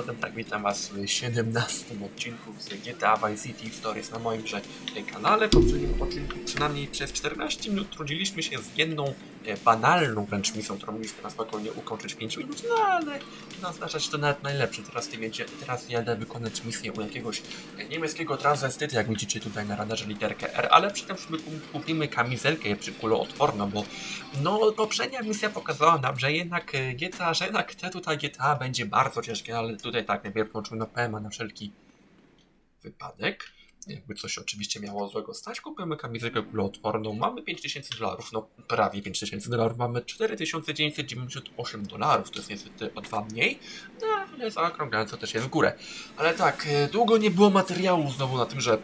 zatem tak, witam was w 17 odcinku z GTA Vice City Stories na moim kanale. W poprzednim odcinku przynajmniej przez 14 minut trudziliśmy się z jedną banalną wręcz misją, którą mogliśmy na spokojnie ukończyć w 5 minut, no ale no, oznacza, że to nawet najlepsze. Teraz, ty wiecie, teraz jadę wykonać misję u jakiegoś e, niemieckiego transwestyty, jak widzicie tutaj na radarze literkę R, ale przy tym kupimy kamizelkę przykuloodporną, bo no poprzednia misja pokazała nam, że jednak e, GTA, że jednak te tutaj GTA będzie bardzo ciężkie, ale tutaj tak, najpierw włączymy na PMA na wszelki wypadek. Jakby coś oczywiście miało złego stać, kupimy kamizelkę kuloodporną, mamy 5000 dolarów, no prawie 5000 dolarów, mamy 4998 dolarów, to jest niestety o dwa mniej, no ale zaokrąglając to też jest w górę. Ale tak, e, długo nie było materiału znowu na tym, że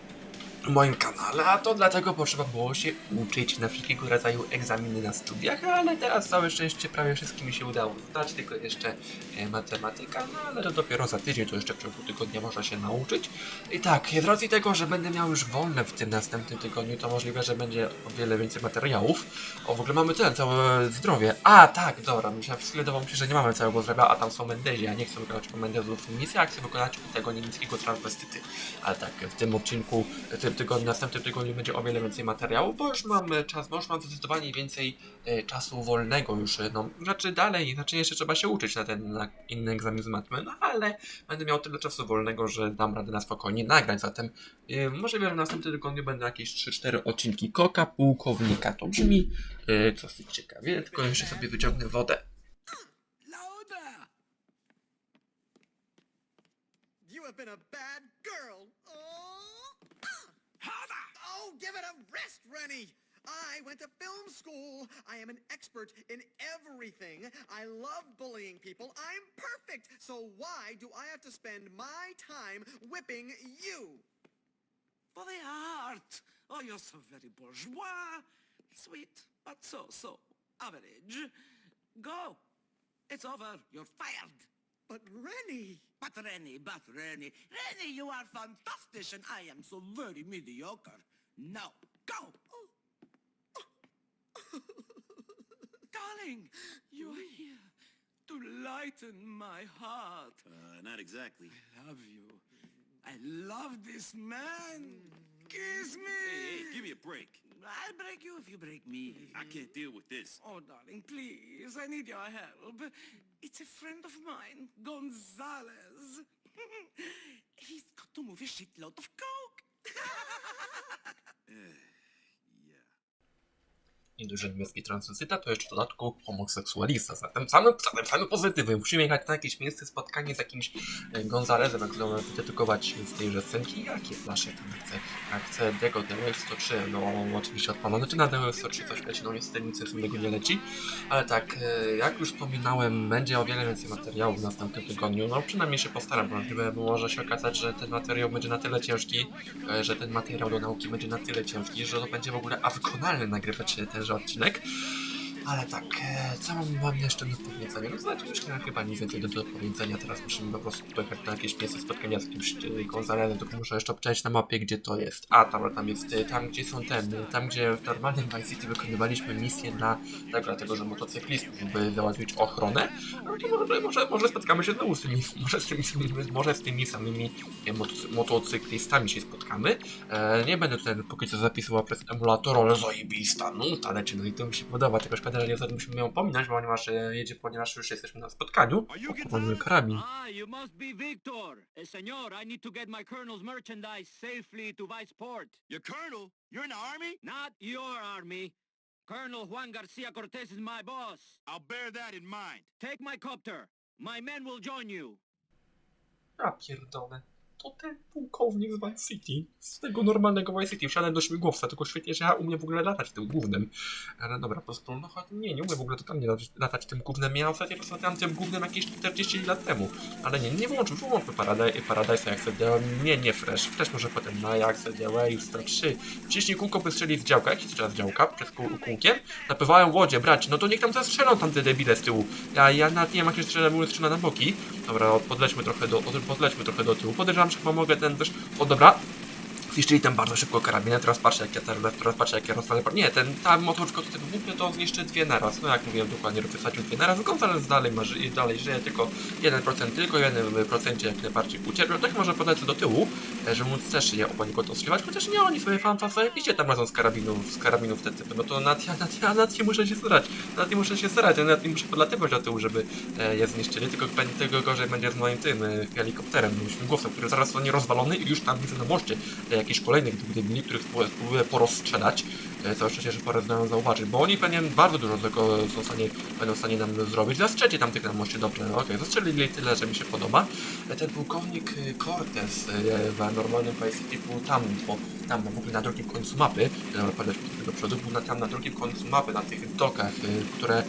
moim kanale, a to dlatego potrzeba było się uczyć na wszelkiego rodzaju egzaminy na studiach, ale teraz całe szczęście prawie wszystkim mi się udało zdać, tylko jeszcze e, matematyka, no ale to dopiero za tydzień, to jeszcze w ciągu tygodnia można się nauczyć. I tak, z racji tego, że będę miał już wolne w tym następnym tygodniu, to możliwe, że będzie o wiele więcej materiałów. O, w ogóle mamy ten, całe zdrowie. A, tak, dobra, myślałem, przez chwilę dawało mi się, że nie mamy całego zdrowia, a tam są Mendezi, ja nie chcę wykonać u Mendezów misji, a chcę wykonać tego niemieckiego transwestyty. Ale tak, w tym odcinku, tym tygodniu, następnym tygodniu będzie o wiele więcej materiału, bo już mam czas, bo już mam zdecydowanie więcej e, czasu wolnego już, e, no, znaczy dalej, znaczy jeszcze trzeba się uczyć na ten, na inny egzamin z matmy, no ale będę miał tyle czasu wolnego, że dam radę na spokojnie nagrać, zatem e, możliwe, że w następnym tygodniu będą jakieś 3-4 odcinki Koka Pułkownika, to brzmi e, dosyć ciekawie, tylko jeszcze sobie wyciągnę wodę. Been a bad girl. Give it a rest, Rennie! I went to film school. I am an expert in everything. I love bullying people. I'm perfect. So why do I have to spend my time whipping you? For the art. Oh, you're so very bourgeois. Sweet, but so-so. Average. Go. It's over. You're fired. But Rennie! But Rennie, but Rennie. Rennie, you are fantastic and I am so very mediocre. Now, go. Darling, you are here to lighten my heart. Uh, not exactly. I love you. I love this man. Kiss me. Hey, hey, give me a break. I'll break you if you break me. I can't deal with this. Oh, darling, please, I need your help. It's a friend of mine, Gonzalez. He's got to move a shitload of coke. Yeah. Nieduży niemiecki transwestyta to jeszcze w dodatku homoseksualista. Zatem same, zatem same pozytywy. Musimy jechać na jakieś miejsce, spotkanie z jakimś e, Gonzalezem, jak chcemy dedykować z tejże scenki. Jakie flasze tam chcę? Jak chcę tego DLX 103, no oczywiście odpalone. Czy na DLX 103 coś leci? No niestety nic sensownego nie leci. Ale tak, e, jak już wspominałem, będzie o wiele więcej materiałów w następnym tygodniu. No przynajmniej się postaram, bo może się okazać, że ten materiał będzie na tyle ciężki, e, że ten materiał do nauki będzie na tyle ciężki, że to będzie w ogóle awykonalne nagrywać tenże odcinek. Ale tak, e, co mam jeszcze do powiedzenia? No znaczy nie mam chyba nic więcej do, do powiedzenia, teraz musimy po prostu pojechać na jakieś miejsce spotkania z jakimś e, Gonzalezem, tylko muszę jeszcze obczaić na mapie, gdzie to jest. A, tam, tam jest, e, tam gdzie są ten, e, tam gdzie w normalnym Vice City wykonywaliśmy misję dla tego, dlatego że motocyklistów, by załatwić ochronę, no to może, może, może spotkamy się znowu z tymi, może z tymi, może z tymi samymi e, motocy- motocyklistami się spotkamy. E, nie będę tutaj póki co zapisywał przez emulator, ale zajebista nuta leci, no i to mi się podoba, tylko szkoda, że nie zatem musimy ją pominąć, ponieważ e, jedzie, ponieważ już jesteśmy na spotkaniu. Mój karabin. Ah, you must be Victor. Eh, senor, I need to get my colonel's merchandise safely to Viceport. Your colonel? You're in the army? Not your army. Colonel Juan Garcia Cortez is my boss. I'll bear that in mind. Take my copter. My men will join you. A pierdolę. To ten pułkownik z Vice City. Z tego normalnego Vice City. Wsiadłem do śmigłowca, tylko świetnie, że ja umiem w ogóle latać tym głównym. Ale dobra, po prostu, no nie, nie umiem w ogóle totalnie latać, tym głównym. Ja ostatnio rozmawiałem tym głównym jakieś 40 lat temu. Ale nie, nie wyłączył, wyłączył Paradise, Paradise'a jak sobie działa. Nie, nie Fresh. Fresh może potem na jak działa i 103. Wciśnij kółko, by strzelić z działka. Jaki teraz działka? Przez kół, kółkiem? Napływają łodzie, brać. No to niech tam zastrzelą tam te debile z tyłu. Ja, ja nawet nie wiem jak się strzela, strzela na boki. Dobra, podlećmy trochę do, od- podlećmy trochę do tyłu. Podejrzewam, że chyba mogę ten też... O dobra, Zniszczyli tam bardzo szybko karabinę, teraz patrzę jak ja teraz, teraz patrzę jak ja rozwalę. Nie, ten, ta motorówka do tego wybuchnie, to zniszczy dwie naraz. No jak mówiłem dokładnie, wysadził dwie naraz. Gonzales dalej, ma, ży- dalej żyje, tylko 1%, tylko 1% jak najbardziej ucierpiał. Tak może polecę do tyłu, e, żeby móc też je oba niego strzeliwać, chociaż nie, oni sobie fan idzie tam razem z karabinów, z karabinów te typy. No to nad, ja, nad, ja nad nie muszę się starać, nad nie muszę się starać, ja nad nie muszę podlatywać do tyłu, żeby e, je zniszczyli, tylko tego gorzej będzie z moim tym e, helikopterem, śmigłowcem, który zaraz zostanie rozwalony i już tam widzę na moście e, jakichś kolejnych debili, których spróbuję porozstrzelać. E, Całe szczęście, że porę zdają zauważyć, bo oni pewnie bardzo dużo tego są stanie, będą w stanie nam zrobić. Zastrzelcie tam tych na moście, dobrze, no okej, zastrzelili tyle, że mi się podoba. E, Ten pułkownik e, Cortez e, w normalnym City był tam, bo tam w ogóle na drugim końcu mapy, do przodu, był na, tam na drugim końcu mapy, na tych dokach, które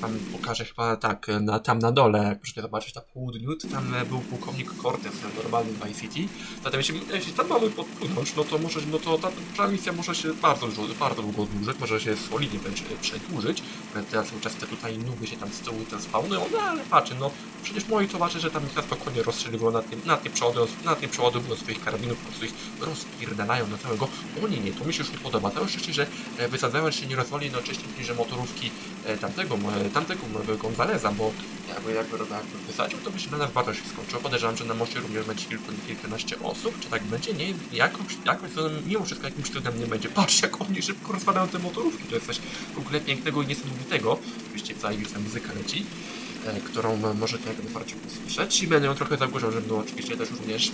wam pokażę chyba tak, na, tam na dole, jak możecie zobaczyć na południu, to tam był pułkownik Cortez w normalnym Vice City. Zatem jeśli, jeśli tam mamy podpłynąć, no to może, no to ta, ta misja może się bardzo, dużo, bardzo długo dłużyć, może się solidnie będzie przedłużyć. Teraz czas te tutaj nuby się tam z tyłu te spawnują, no ale patrzę, no przecież moi zobaczę, że tam na spokojnie rozstrzeliwują na tym, na tym przodu, na tym przeładowują swoich karabinów, po prostu ich rozpierdalają na całego. Oni nie, to mi się już nie podoba. Całe szczęście, że e, wysadzając się nie rozwali jednocześnie niż motorówki e, tamtego, e, tamtego Gonzaleza, bo jakby, jakby, jakby wysadził, to by się dla nas bardzo się skończyło. Podejrzewam, że na moście również będzie kilku, kilkanaście osób, czy tak będzie? Nie, jakoś, jakoś to mimo wszystko jakimś cudem nie będzie. Patrz, jak oni szybko rozwalają te motorówki, to jest coś w ogóle pięknego i niesamowitego. Oczywiście zajebista muzyka leci, e, którą możecie jak najbardziej posłyszeć i będę ją trochę zagłuszał, żeby oczywiście też również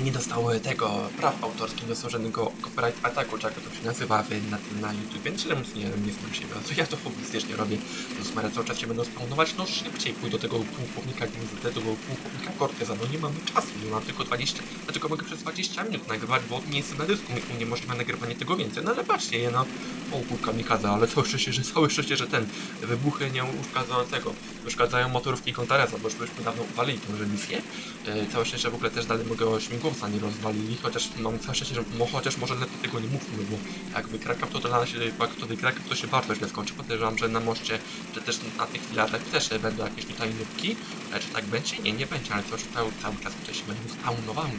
nie dostały tego praw autorskich, nie dostał żadnego copyright ataku, czy jak to się nazywa na, na YouTube, więc tyle mocno nie, nie znam siebie, co ja to publicystycznie robię, to smerę cały czas się będą spawnować, no szybciej pójdę do tego pułkownika, do tego pułkownika Corteza, no nie mamy czasu, nie mam tylko 20, ja tylko mogę przez 20 minut nagrywać, bo nie jest na dysku, mi uniemożliwia nagrywanie tego więcej, no ale patrzcie, je, no, o pułkownika, ale całe szczęście, że całe szczęście, że ten, wybuchy nie uszkadzają tego, uszkadzają motorówki Contareza, bo już byśmy dawno uwalili tę misję, E, Całe szczęście w ogóle też dalej mogę śmigłowca nie rozwalili, chociaż mam całe szczęście, że mo, chociaż może lepiej tego nie mówmy, bo jakby Kraków to dla nas się, to Kraków to się bardzo źle skończy. Podejrzewam, że na moście, że też na tych filatach też będą jakieś tutaj nubki. Czy tak będzie? Nie, nie będzie, ale to już cały, czas się będą spawnowały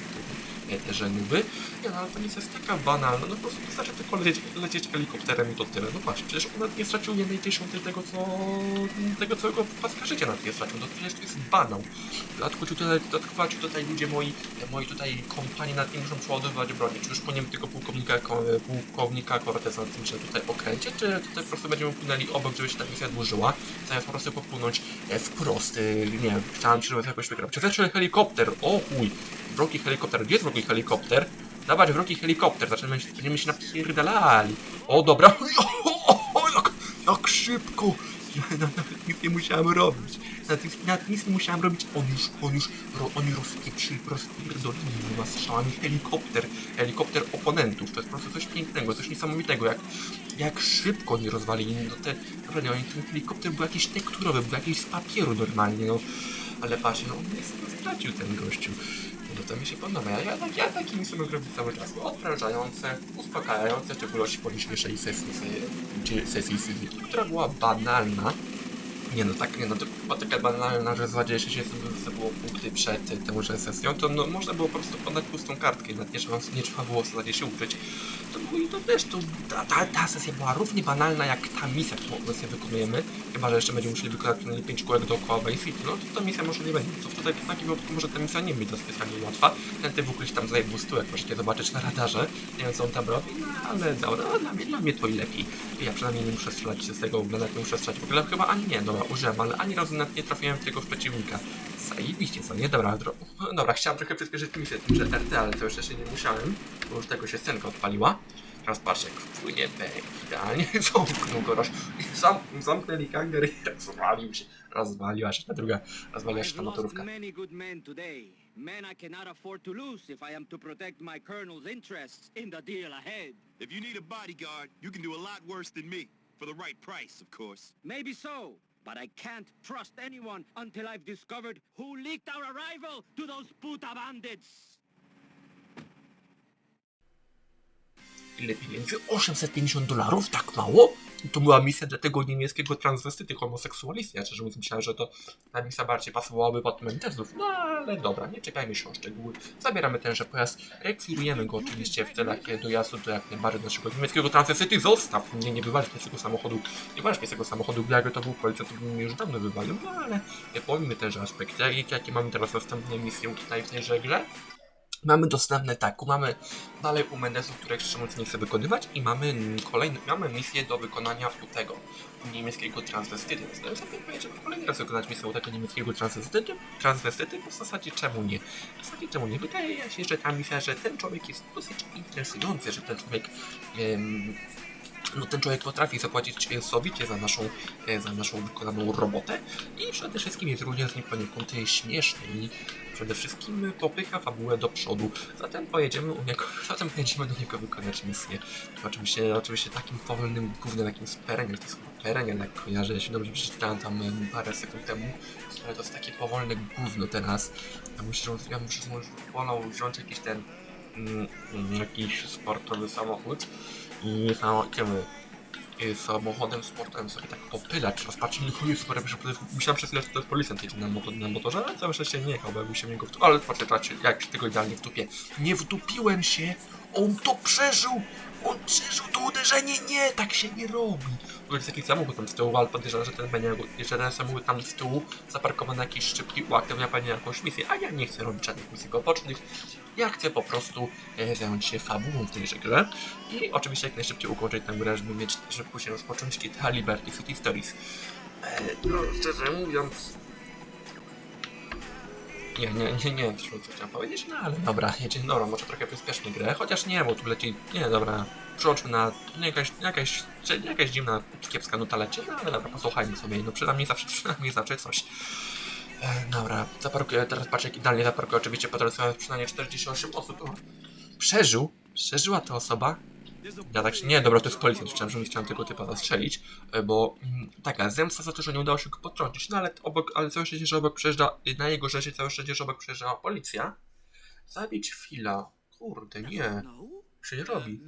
te, te żenuby. Nie no, ale to nic jest taka banalna, no po prostu wystarczy tylko lecieć, lecieć helikopterem i to tyle. No patrz, przecież on nie stracił jednej dziesiątej tego, co tego całego paska życia nawet nie stracił, no to przecież to jest banał. Dodatkowo ci tutaj, dodatkowo ci tutaj ludzie moi, moi tutaj kompanii nad tym muszą przeładowywać broni. Czy już po nim tylko pułkownika, ko- pułkownika Cortez na tym, że tutaj okręcie, czy tutaj po prostu będziemy płynęli obok, żeby się ta misja dłużyła, zamiast po prostu popłynąć e, wprost, e, nie wiem, chciałem się jakoś wygrać. Czy też helikopter, o chuj, wrogi helikopter, gdzie jest wrogi helikopter? Dawać wrogi helikopter, zaczynamy się, będziemy się napierdalali. O, dobra, o, o, o, jak, jak szybko, nawet nic nie musiałem robić. Nawet, nawet nic nie musiałem robić. On już, on już, ro, oni rozpieprzyli, rozpierdolili chyba strzałami helikopter, helikopter oponentów. To jest po prostu coś pięknego, coś niesamowitego, jak, jak szybko oni rozwalili. No te, naprawdę, oni, ten helikopter był jakiś tekturowy, był jakiś z papieru normalnie, no. Ale patrzcie, no on nie stracił ten gościu. No to mi się podoba. Ja, ja, tak- ja takimi sobie robię cały czas. Odprężające, uspokajające, w szczególności po dzisiejszej sesji, sesji, sesji fizyki, która była banalna. Nie no, tak, nie no, to była taka banalna, że z 20 to było punkty przed tąże sesją, to no, można było po prostu podać pustą kartkę nawet nie trzeba, nie trzeba było zasadzie się uczyć. To, było- i to też, to, ta, ta, ta sesja była równie banalna jak ta misja, którą obecnie wykonujemy, chyba, że jeszcze będziemy musieli wykonać przynajmniej 5 kółek dookoła Bay City, no to ta misja może nie będzie. Co wtedy w takim wypadku może ta misja nie być za specjalnie łatwa. Ten typ się tam zajebł stu, jak możecie zobaczyć na radarze, nie wiem co on tam robi, no ale dobra, no, dla, mnie, dla mnie to i lepiej. Ja przynajmniej nie muszę strzelać z tego, nawet nie muszę strzelać. W ogóle chyba ani nie, dobra, użyłem, ale ani razu nawet nie trafiłem w tego przeciwnika. Zajebiście, co nie? Dobra, dro... dobra, chciałem trochę przyspieszyć misję tym, że RT, ale to jeszcze się nie musiałem, bo już tego się scenka odpaliła. Teraz patrz jak wpłynie bek, idealnie zamknął go roż. Zam, zamknęli hangar i rozwalił się. Rozwaliła się ta druga, rozwaliła się ta motorówka. Men I cannot afford to lose if I am to protect my colonel's interests in the deal ahead. If you need a bodyguard, you can do a lot worse than me. For the right price, of course. Maybe so, but I can't trust anyone until I've discovered who leaked our arrival to those puta bandits. Ile pieniędzy? 850 dolarów? Tak mało? I to była misja dla tego niemieckiego transwestyty homoseksualisty. Ja szczerze mówiąc myślałem, że to ta misja bardziej pasowałaby pod Mentezów. No ale dobra, nie czekajmy się o szczegóły. Zabieramy tenże pojazd, rekwirujemy go oczywiście w celach dojazdu do jak najbardziej naszego niemieckiego transwestyty. Zostaw mnie, nie wywalić mi z tego samochodu. Nie wywalić mi z tego samochodu, bo jakby to był policja, to bym mnie już dawno wywalił. No ale e, pomijmy tenże aspekty. Jak- Jakie mamy teraz następne misje tutaj w tejże grze? Mamy dostępne tak, mamy dalej u Mendesów, które mówiąc nie chcę wykonywać i mamy kolejne, mamy misję do wykonania u tego u niemieckiego transwestyty. Zastanawiam powiedzieć, żeby kolejny raz wykonać misję u tego niemieckiego transwestyty, transwestyty, bo w zasadzie czemu nie? W zasadzie czemu nie? Wydaje się, że ta misja, że ten człowiek jest dosyć interesujący, że ten człowiek em, no ten człowiek potrafi zapłacić e, sowicie za naszą, e, za naszą wykonaną robotę i przede wszystkim jest również z nim poniekąd śmieszny i przede wszystkim popycha fabułę do przodu. Zatem pojedziemy u niego, zatem pojedziemy do niego wykonać misję. Oczywiście, oczywiście takim powolnym gównem, jakim z Perenial, to jest chyba Perenial, jak kojarzę, ja się dobrze przeczytałem tam parę sekund temu, ale to jest takie powolne gówno teraz. Ja że ja muszę wolał wziąć jakiś ten, mm, jakiś sportowy samochód i i samochodem sportowym sobie tak popylać, rozpatrzeć, no jest super, myślałem przez chwilę, że to jest policjant jedzie na, motor, na motorze, ale całe szczęście nie jechał, bo jakby się w niego wtupił, ale patrzcie, jak się tego idealnie wtupię. Nie wtupiłem się, on to przeżył, on przeżył to uderzenie, nie, tak się nie robi. To jest jakiś samochód tam z tyłu, ale podejrzewam, że ten będzie jeszcze ten samochód tam z tyłu zaparkowany na jakiś szybki uaktywnia pewnie jakąś misję, a ja nie chcę robić żadnych misji pobocznych, ja chcę po prostu e, zająć się fabułą w tejże grze i oczywiście jak najszybciej ukończyć tę grę, żeby mieć, żeby później rozpocząć GTA Liberty City Stories. E, no, szczerze mówiąc... Nie, nie, nie, nie, co chciałem powiedzieć, no ale dobra, jedziemy, dobra, może trochę przyspieszmy grę, chociaż nie, bo tu leci, nie, dobra, przełączmy na, no jakaś, jakaś, czy- jakaś dziwna, kiepska nuta leci, no ale dobra, posłuchajmy sobie, no przynajmniej zawsze, przynajmniej zawsze coś. E, dobra, zaparkuję, teraz patrzę jak idealnie zaparkuję, oczywiście po drodze przynajmniej 48 osób, o, przeżył, przeżyła ta osoba, ja tak się, nie, dobra, to jest policjant, chciałem, że nie chciałem tego typa zastrzelić, e, bo mm, taka zemsta za to, że nie udało się go potrącić, no ale obok, ale całe szczęście, że obok przejeżdża, na jego rzeczy całe szczęście, że obok przejeżdżała policja. Zabić chwila, kurde, nie, się nie robi.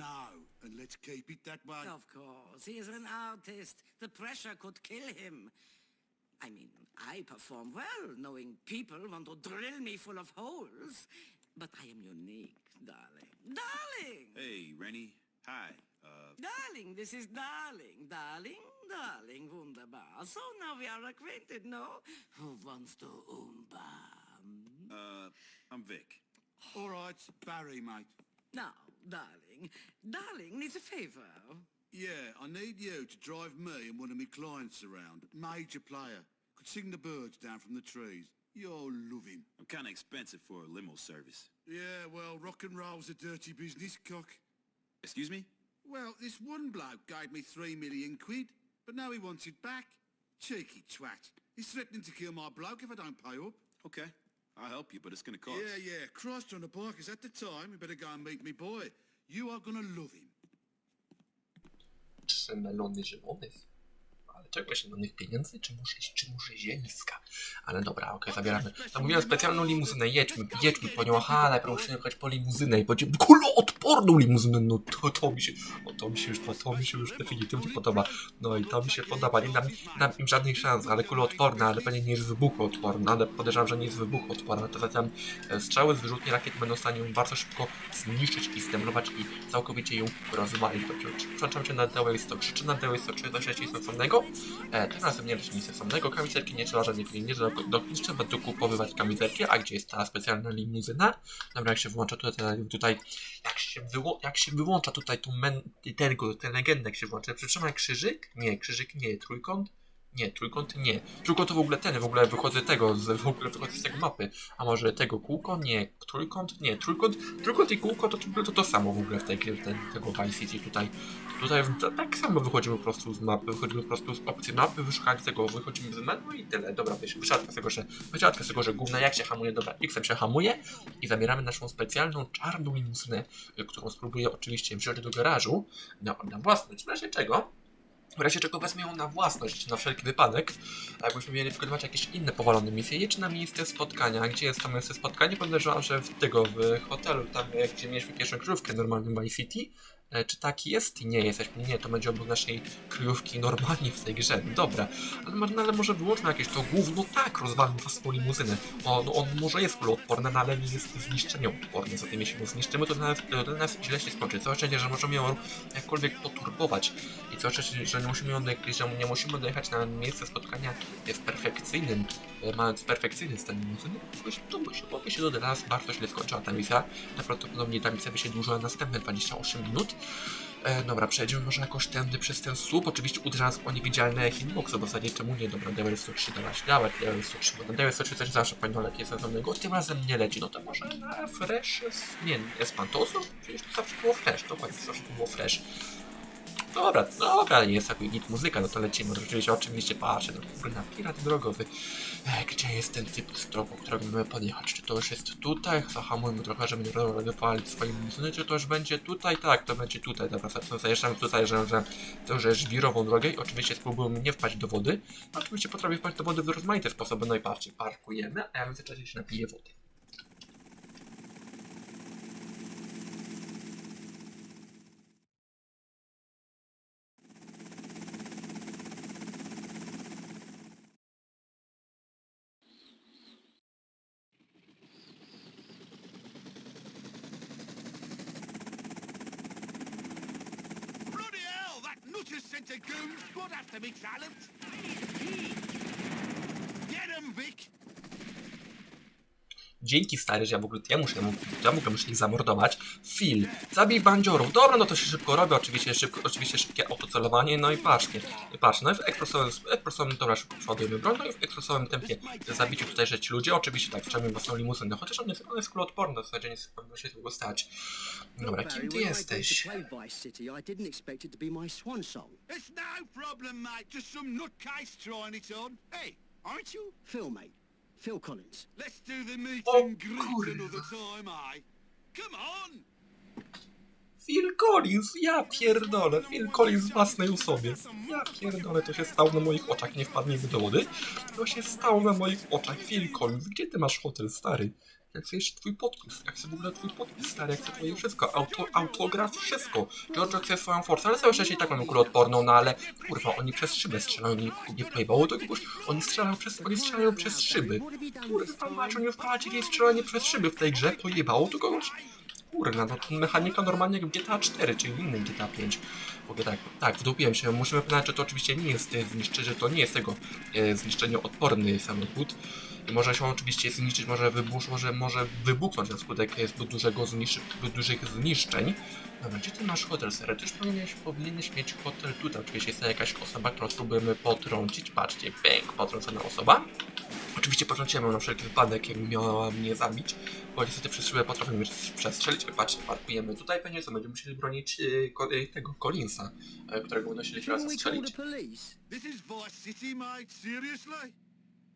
Let's keep it that way. Of course, he is an artist. The pressure could kill him. I mean, I perform well, knowing people want to drill me full of holes. But I am unique, darling. Darling! Hey, Rennie. Hi. Uh, Darling, this is darling. Darling, darling, wunderbar. So now we are acquainted, no? Who wants to oompa? Hmm? uh, I'm Vic. All right, Barry, mate. Now, darling, darling needs a favor. Yeah, I need you to drive me and one of my clients around. Major player. Could sing the birds down from the trees. You'll love him. I'm kind of expensive for a limo service. Yeah, well, rock and roll's a dirty business, cock. Excuse me? Well, this one bloke gave me three million quid, but now he wants it back. Cheeky twat. He's threatening to kill my bloke if I don't pay up. Okay. I'll help you, but it's gonna cost. Yeah, yeah, Christ on the bike is at the time. You better go and meet me boy. You are gonna love him. Czy melony zielonych? Ale czego zielonych pieniędzy, czy może, czy może zieliska? Ale dobra, okej, zabieramy. Zamówiłem specjalną limuzynę, jedźmy, jedźmy po nią, aha, najpierw musimy jechać po limuzynę i będzie kuloodporną limuzynę, no to, to mi się, o, to mi się już, to mi się już definitywnie podoba. No i to mi się podoba, nie dam, dam im żadnych szans, ale kuloodporna, ale pewnie nie jest wybuchoodporna, ale podejrzewam, że nie jest wybuchoodporna, to zatem e, strzały z wyrzutni rakiet będą w stanie ją bardzo szybko zniszczyć i zdemolować i całkowicie ją rozwalić. Przepraszam cię na DWS 100, krzyczy na DWS 100, czy coś jest sensownego? E, tym razem nie leci nic sensownego, kamizelki nie trzeba linii, nie, do, do, trzeba tu kupowywać kamizelki, a gdzie jest ta specjalna limuzyna? Dobra, jak się wyłącza tutaj, tutaj jak się, wyło, jak się wyłącza tutaj tu men, tego, ten legendę, jak się włącza, przytrzymaj krzyżyk? Nie, krzyżyk nie, trójkąt? Nie, trójkąt nie. Trójkąt to w ogóle ten, w ogóle wychodzę tego, z, w ogóle wychodzę z tego mapy. A może tego kółko? Nie. Trójkąt? Nie. Trójkąt, trójkąt i kółko to, to, to, to samo w ogóle w tej, w tej, tego Vice City tutaj. Tutaj tak samo wychodzimy po prostu z mapy, wychodzimy po prostu z opcji mapy, wyszukać tego, wychodzimy z menu i tyle. Dobra, wysiadka z tego, że, wysiadka z tego, że główna jak się hamuje, dobra, X-em się hamuje i zabieramy naszą specjalną czarną limuzynę, którą spróbuję oczywiście wziąć do garażu na, na własność, w razie czego w razie czego wezmę ją na własność, na wszelki wypadek, a jakbyśmy mieli wykonywać jakieś inne powalone misje, jedź na miejsce spotkania, gdzie jest tam miejsce spotkania, podejrzewam, że w tego, w hotelu, tam gdzie mieliśmy pierwszą krówkę normalnym Vice City, czy tak jest? Nie jesteśmy. Nie, to będzie obok naszej kryjówki normalnie w tej grze. Dobra, ale, mo- no, ale może wyłączmy jakieś to gówno. Tak, rozwalmy własną limuzynę. O, no, on może jest kuloodporny, no, ale nie jest zniszczenioodporny. Zatem jeśli go zniszczymy, to nas, to dla nas źle się skończy. Całe szczęście, że możemy ją jakkolwiek poturbować. I całe szczęście, że nie musimy, ją, że nie musimy dojechać na miejsce spotkania w perfekcyjnym, e, mając perfekcyjny stan limuzyny. To by się, by się dla nas bardzo źle skończyła ta misja. Najprawdopodobniej ta misja by się dłużyła następne 28 minut. E, dobra, przejdziemy może jakoś tędy przez ten słup. Oczywiście uderzając o niewidzialne hitboxy, bo zasadzie czemu nie? Dobra, Devil 103 dawać, dawać, Devil 103, bo Devil 103 też zawsze powinno lepiej sensownego. Tym razem nie leci, no to może na Fresh, jest- nie, Espantoso? Przecież to zawsze było Fresh, dokładnie, zawsze to było Fresh. Dobra, dobra, jest taki git muzyka, no to lecimy. Oczywiście, oczywiście patrzę, no kurde, na pirat drogowy. E, gdzie jest ten typ z drogą, którego mamy podjechać? Czy to już jest tutaj? Zahamujmy trochę, żeby nie rozwalić swoim muzyny, czy to już będzie tutaj? Tak, to będzie tutaj. Dobra, zajeżdżamy tutaj, że, że to jest żwirową drogę i oczywiście spróbujemy nie wpaść do wody. No, oczywiście potrafię wpaść do wody w rozmaite sposoby, najbardziej parkujemy, a ja w międzyczasie się napiję wody. into goons. Good after me, Silence. Get him, Vic. Dzięki stary, że ja w ogóle ja muszę, ja mogę muszę ich zamordować. Phil, zabij bandziorów. Dobra, no to się szybko robię, oczywiście, szybko, oczywiście szybkie autocelowanie, no i patrzcie. I patrz, no i w ekspresowym, w ekspresowym, dobra, szybko przeładujemy broń, no i w ekspresowym tempie zabiciu tutaj, ci ludzie, oczywiście tak, wciągniemy własną limuzynę, chociaż on jest, on jest kuloodporny, w zasadzie nic powinno się tego stać. Dobra, kim ty jesteś? It's no problem, mate. Just some nutcase trying it on. Hey, aren't you? Phil, mate. Phil Collins. Let's do the meet and greet kurwa. another time, eh? Come on! Phil Collins, ja pierdolę, Phil Collins w własnej osobie. Ja pierdolę, to się stało na moich oczach, nie wpadnijmy do wody. To się stało na moich oczach, Phil Collins, gdzie ty masz hotel, stary? Jak chcę jeszcze twój podpis, jak chcę w ogóle twój podpis, stary, jak chcę twoje wszystko, Auto, autograf, wszystko. George chce swoją forcę, ale całe i tak mamy kulę odporną, no ale kurwa, oni przez szybę strzelają, nie, nie pojebało to kogoś, oni strzelają przez, oni strzelają przez szyby. Kurwa, macie, nie wpalacie jej strzelanie przez szyby w tej grze, pojebało to kogoś? Kurna, no to mechanika normalnie jak w GTA 4, czyli innym GTA 5. W ogóle tak, tak, wdupiłem się. Musimy powiedzieć, że to oczywiście nie jest e, zniszczy, że to nie jest tego e, zniszczenioodporny samochód. Może się oczywiście zniszczyć, może wybuch, może, może wybuchnąć na skutek e, zbyt dużego zniszczy, zbyt dużych zniszczeń. Dobra, gdzie ty masz hotel, serio? Już powinieneś, powinieneś mieć hotel tutaj. Oczywiście jest to jakaś osoba, którą spróbujemy potrącić. Patrzcie, bęk, potrącona osoba. Oczywiście potrąciłem ją na wszelki wypadek, jakby miała mnie zabić, bo niestety przez szybę potrafię mnie przestrzelić. Patrzcie, parkujemy tutaj, pewnie co, będziemy musieli bronić e, e, tego Collinsa, e, którego będą chcieli teraz Shouldn't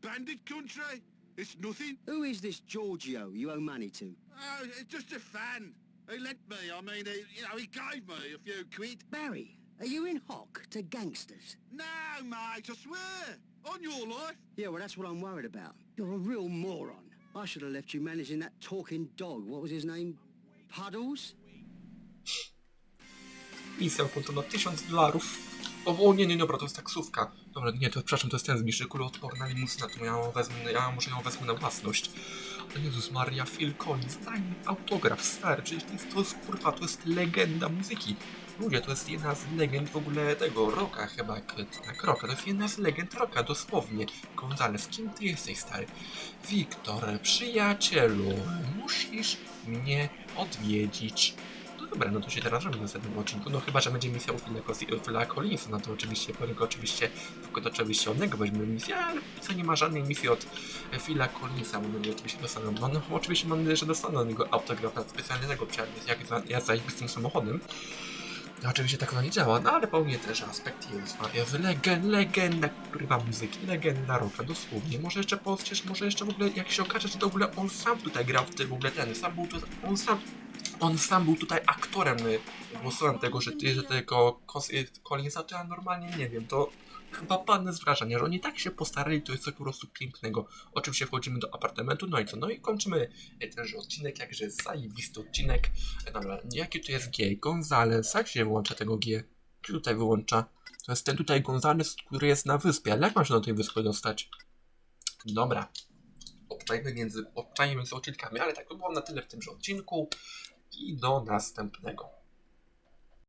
Bandit country? It's nothing. Who is this Giorgio you owe money to? Oh, it's just a fan. He lent me. I mean, he, you know, he gave me a few quid. Barry, are you in hock to gangsters? No, mate, I swear. On your life. Yeah, well, that's what I'm worried about. You're a real moron. I should have left you managing that talking dog. What was his name? Puddles? Misja ukończona 1000 dolarów. O, o, nie, nie, dobra, to jest taksówka. Dobra, nie, to przepraszam, to jest ten zniszczy kuloodporna limuzyna, to ja ją wezmę, ja muszę ją wezmę na własność. O Jezus Maria, Phil Collins, daj mi autograf, stary, przecież to jest, to jest, kurwa, to jest legenda muzyki. Ludzie, to jest jedna z legend w ogóle tego, rocka chyba, tak, rocka, to jest jedna z legend rocka, dosłownie. Gonzales, kim ty jesteś, stary? Wiktor, przyjacielu, musisz mnie odwiedzić. Dobra, no to się teraz robi w następnym odcinku. No chyba, że będzie misja u Phila Collinsa, no to oczywiście, po niego oczywiście, tylko to oczywiście od niego weźmiemy misję, ale co nie ma żadnej misji od e, Phila Collinsa, bo oczywiście dostaną, no, no oczywiście mam nadzieję, że dostaną od niego autograf na specjalnego przejazdu, jak za, ja zajebistym samochodem. No, oczywiście tak to nie działa, no ale pełnię też aspekt jest z legend, legenda kurwa muzyki, legenda rocka, dosłownie. Może jeszcze przecież może jeszcze w ogóle jak się okaże, że to w ogóle on sam tutaj grał w tym w ogóle ten, sam był to, on sam on sam był tutaj aktorem y, głosowym tego, że, że tego y, Collinsa, to ja normalnie nie wiem, to chyba padnę z wrażenia, że oni tak się postarali, to jest coś po prostu pięknego. Oczywiście wchodzimy do apartamentu, no i co, no i kończymy y, tenże odcinek, jakże zajebisty odcinek. Y, Dobra, jaki to jest G? Gonzales, jak się wyłącza tego G? Czy tutaj wyłącza? To jest ten tutaj Gonzales, który jest na wyspie, ale jak mam się do tej wyspy dostać? Dobra. Obczajmy między, obczajmy między odcinkami, ale tak to było na tyle w tymże odcinku i do następnego.